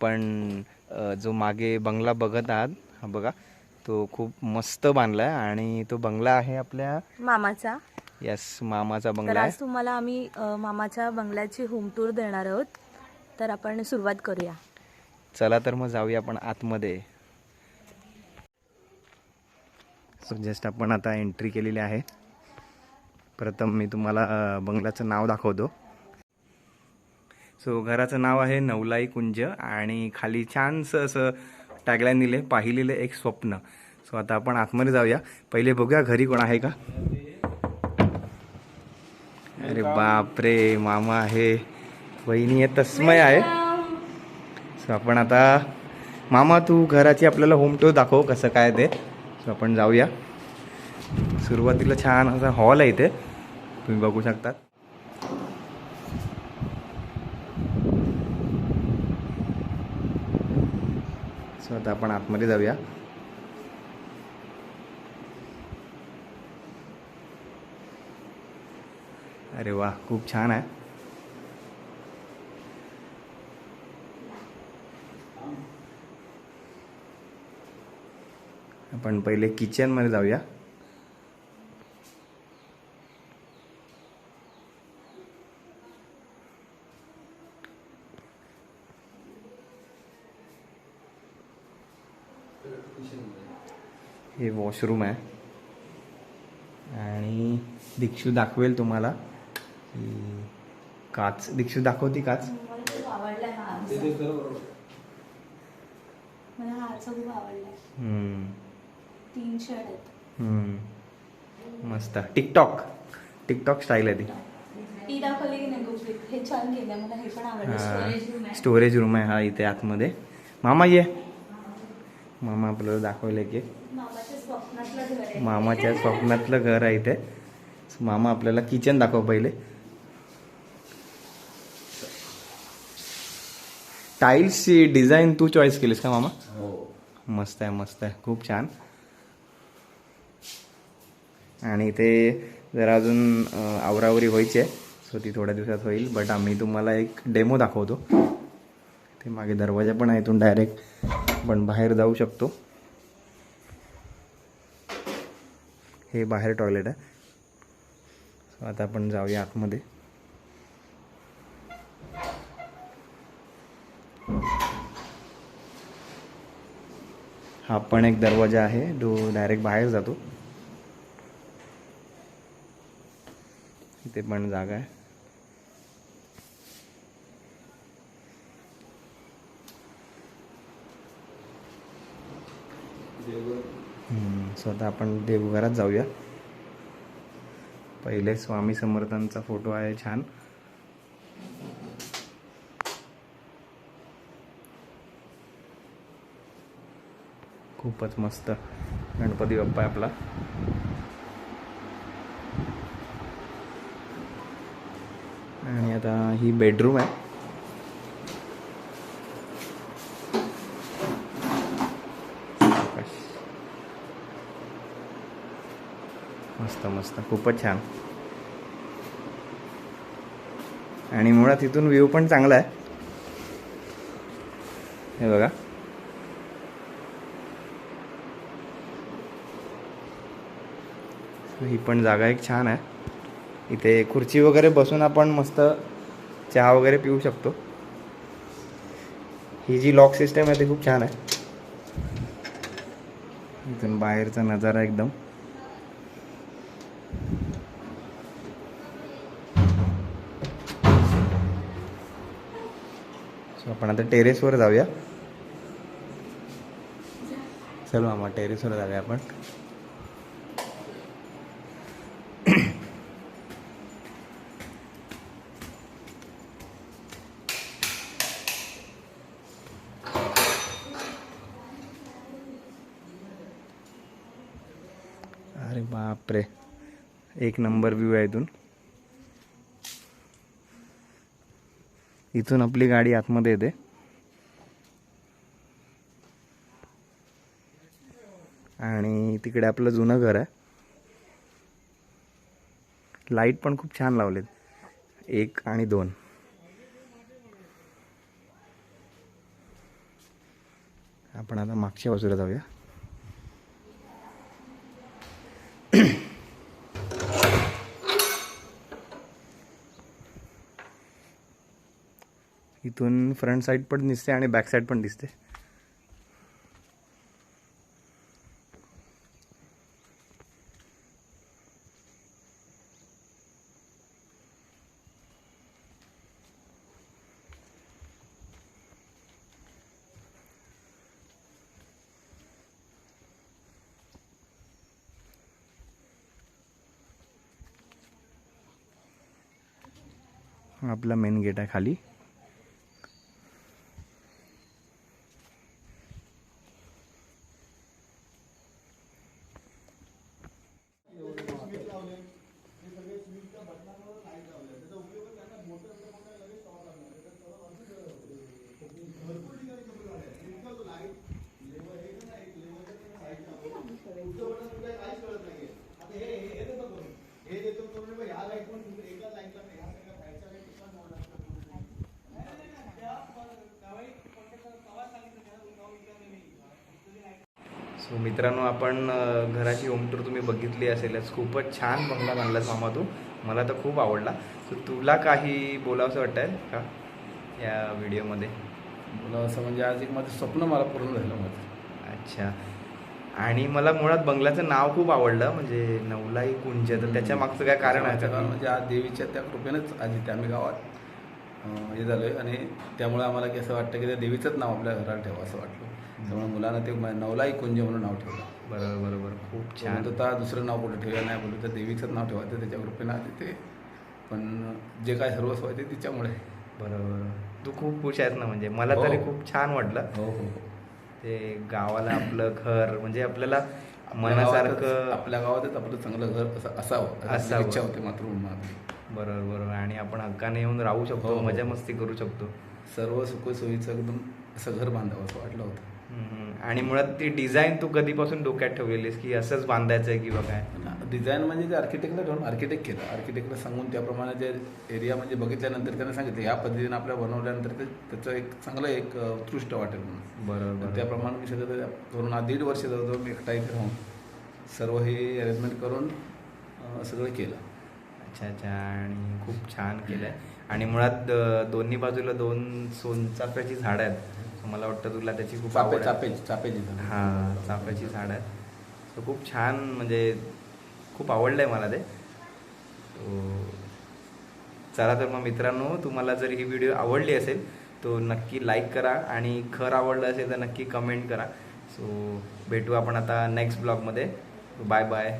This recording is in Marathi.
आपण अ, जो मागे बंगला बघत आहात हा बघा तो खूप मस्त बांधला आहे आणि तो बंगला आहे आपल्या मामाचा. यस मामाचा तर बंगला आहे. आज तुम्हाला आम्ही अ, मामाच्या बंगल्याची होम टूर देणार आहोत. तर आपण सुरुवात करूया. चला तर मग जाऊया आपण आतमध्ये. सो जस्ट आपण आता एंट्री केलेली आहे. प्रथम मी तुम्हाला अ, बंगल्याचं नाव दाखवतो. सो घराचं नाव आहे नवलाई कुंज आणि खाली छानसं असं टॅगलाईन दिले पाहिलेलं एक स्वप्न. सो आता आपण आतमध्ये जाऊया. पहिले बघूया घरी कोण आहे का? अरे बापरे मामा आहे. वहिनी आहे तस्मय आहे. सो आपण आता मामा तू घराची आपल्याला होम टूर दाखव कसं काय ते. सो आपण जाऊया. सुरुवातीला छान असा हॉल आहे इथे. तुम्ही बघू शकतात. सो आता आपण आतमध्ये जाऊया. अरे वा खूप छान आहे. आपण पहिले किचनमध्ये जाऊया. हे वॉशरूम आहे. आणि दीक्षू दाखवेल तुम्हाला ही काच दीक्षू दाखवती काच? मला हा आरसा खूप आवडला हम्म, तीन शर्ट आहेत. हम्म. मस्त. टिकटॉक टिकटॉक स्टाईल आहे ती. ती दाखवली की नाही गुपित? हे छान केलं मला हे पण आवडलं. स्टोरेज रूम आहे. स्टोरेज रूम आहे हा इथे आतमध्ये. मामा ये. मामा आपल्याला दाखवले की. मामाच्या स्वप्नातलं घर आहे So, मामा आपल्याला किचन दाखव पहिले. टाईल्सची डिझाईन तू चॉईस केलीस का मामा? मस्त आहे मस्त आहे. खूप छान. आणि इथे जरा अजून आवरावरी व्हायची आहे. सो ती थोड्या दिवसात होईल. बट आम्ही तुम्हाला एक डेमो दाखवतो. ते मागे दरवाजा पण आहे इथून डायरेक्ट पण बाहेर जाऊ शकतो. हे बाहेर टॉयलेट आहे. सो आता आपण जाऊया आतमध्ये. हा पण एक दरवाजा आहे जो डायरेक्ट बाहेर जातो. इथे पण जागा आहे. हम्म, सो आता आपण देवघरात जाऊया. पहिले स्वामी समर्थांचा फोटो आहे छान. खूपच मस्त गणपती बाप्पा आहे आपला. आणि आता ही बेडरूम आहे. मस्त मस्त. खूपच छान. आणि मुळात इथून व्ह्यू पण चांगला आहे. हे बघा. ही पण जागा एक छान आहे. इथे खुर्ची वगैरे बसून आपण मस्त चहा वगैरे पिऊ शकतो. ही जी लॉक सिस्टम आहे ती खूप छान आहे. इथून बाहेरचा नजारा एकदम. आपण आता टेरेसवर जाऊया. चल मामा टेरेसवर जाऊया आपण. अरे बापरे. एक नंबर व्ह्यू आहे इथून. इथून आपली गाडी आतमध्ये येते. आणि तिकडे आपलं जुनं घर आहे. लाइट पण खूप छान लावलेत. एक आणि दोन. आपण आता मागच्या बाजूला जाऊया. इथून फ्रंट साईड पण दिसते आणि बॅक साईड पण दिसते. आपला मेन गेट आहे खाली. सो मित्रांनो आपण घराची होम टूर तुम्ही बघितली असेलच खूपच छान बंगला बांधलास मामा तू. मला तर खूप आवडला. सो तुला काही बोलावंसं वाटतंय का या व्हिडिओमध्ये? मला असं म्हणजे आज एक माझं स्वप्न मला पूर्ण झालं माझं. अच्छा. आणि मला मुळात बंगल्याचं नाव खूप आवडलं. म्हणजे नवलाई कुंज तर त्याच्या मागचं काय कारण आहे? कारण म्हणजे आज देवीच्या त्या कृपेनंच आज इथे आम्ही गावात हे झालोय. आणि त्यामुळे आम्हाला की असं वाटतं की त्या देवीचंच नाव आपल्या घरात ठेवा असं वाटलं. त्यामुळे मुलांना ते नवलाई कुंज म्हणून नाव ठेवलं. बरोबर बरोबर. खूप छान. तर दुसरं नाव कुठं ठेवलं? नाही बोलू तर देवीचंच नाव ठेवायचं त्याच्या कृपेनं आज ते पण जे काय सर्वस्व आहे ते तिच्यामुळे. बरोबर. तू खूप खुश आहेस ना म्हणजे मला हो. तरी खूप छान वाटलं. हो हो हो. ते गावाला आपलं घर म्हणजे आपल्याला आपल्या मनासारखं आपल्या गावातच आपलं चांगलं घर असं असावं. इच्छा होते मातृभूमी बरोबर बरोबर. आणि आपण हक्काने येऊन राहू शकतो हो. मजा मस्ती करू शकतो. सर्व सुखसोयीचं एकदम असं घर बांधावं असं वाटलं होतं. आणि मुळात ती डिझाईन तू कधीपासून डोक्यात ठेवलेलीस की असंच बांधायचं आहे किंवा काय डिझाईन म्हणजे ते आर्किटेक्टला ठेवून आर्किटेक्ट केलं. आर्किटेक्टला सांगून त्याप्रमाणे जे एरिया म्हणजे बघितल्यानंतर त्याने सांगितलं ह्या पद्धतीने आपल्या बनवल्यानंतर ते त्याचं एक चांगलं एक उत्कृष्ट वाटेल म्हणून. बरोबर. त्याप्रमाणे मी सगळं आज दीड वर्ष जवळजवळ मी एकटा इथे राहून सर्व हे अरेंजमेंट करून सगळं केलं. अच्छा अच्छा. आणि खूप छान केलंय. आणि मुळात दोन्ही बाजूला दोन सोनचाफ्याची झाडं आहेत. मला वाटतं तुला त्याची खूप आवड आहे. चापेची झाडं. हा चाफ्याची झाड आहेत So खूप छान म्हणजे खूप आवडलंय मला ते. चला तर मग मित्रांनो तुम्हाला जर ही व्हिडिओ आवडली असेल तो नक्की लाईक करा आणि खर आवडलं असेल तर नक्की कमेंट करा. सो भेटू आपण आता नेक्स्ट ब्लॉगमध्ये बाय बाय